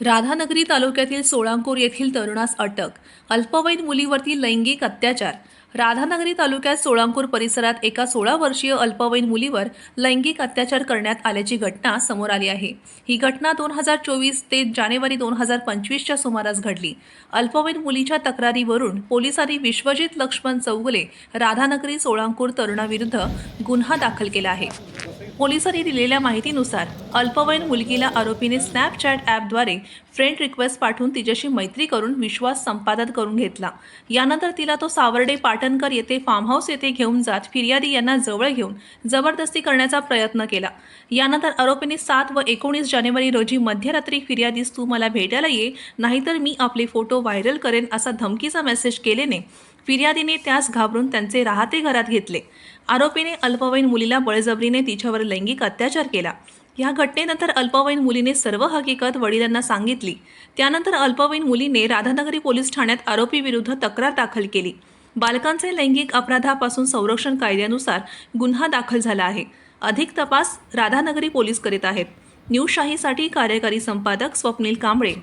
राधानगरी तालुक्यातील सोळांकूर येथील तरुणास अटक. अल्पवयीन मुलीवरती लैंगिक अत्याचार. राधानगरी तालुक्यात सोळांपूर परिसरात एका सोळा वर्षीय अल्पवयीन मुलीवर लैंगिक अत्याचार करण्यात आल्याची घटना समोर आली आहे. ही घटना दोन हजार चोवीस ते जानेवारी दोन हजार पंचवीसच्या सुमारास घडली. अल्पवयीन मुलीच्या तक्रारीवरून पोलिसांनी विश्वजित लक्ष्मण चौगुले राधानगरी सोळांकूर तरुणाविरुद्ध गुन्हा दाखल केला आहे. पोलिसांनी दिलेल्या माहितीनुसार अल्पवयीन मुलगीला आरोपीने स्नॅपचॅट ॲपद्वारे फ्रेंड रिक्वेस्ट पाठवून तिच्याशी मैत्री करून विश्वास संपादन करून घेतला. यानंतर तिला तो सावर्डे पाटणकर येथे फार्म हाऊस येथे घेऊन जात फिर्यादी यांना जवळ घेऊन जबरदस्ती करण्याचा प्रयत्न केला. यानंतर आरोपीने सात व एकोणीस जानेवारी रोजी मध्यरात्री फिर्यादीस तू मला भेटायला ये नाहीतर मी आपले फोटो व्हायरल करेन असा धमकीचा मेसेज केल्याने फिर्यादीने त्यास घाबरून त्यांचे राहते घरात घेतले. आरोपीने अल्पवयीन मुलीला बळजबरीने तिच्यावर लैंगिक अत्याचार केला. या घटनेनंतर अल्पवयीन मुलीने सर्व हकीकत वडिलांना सांगितली. त्यानंतर अल्पवयीन मुलीने राधानगरी पोलीस ठाण्यात आरोपीविरुद्ध तक्रार दाखल केली. बालकांचे लैंगिक अपराधापासून संरक्षण कायद्यानुसार गुन्हा दाखल झाला आहे. अधिक तपास राधानगरी पोलीस करीत आहेत. न्यूज शाहीसाठी कार्यकारी संपादक स्वप्नील कांबळे.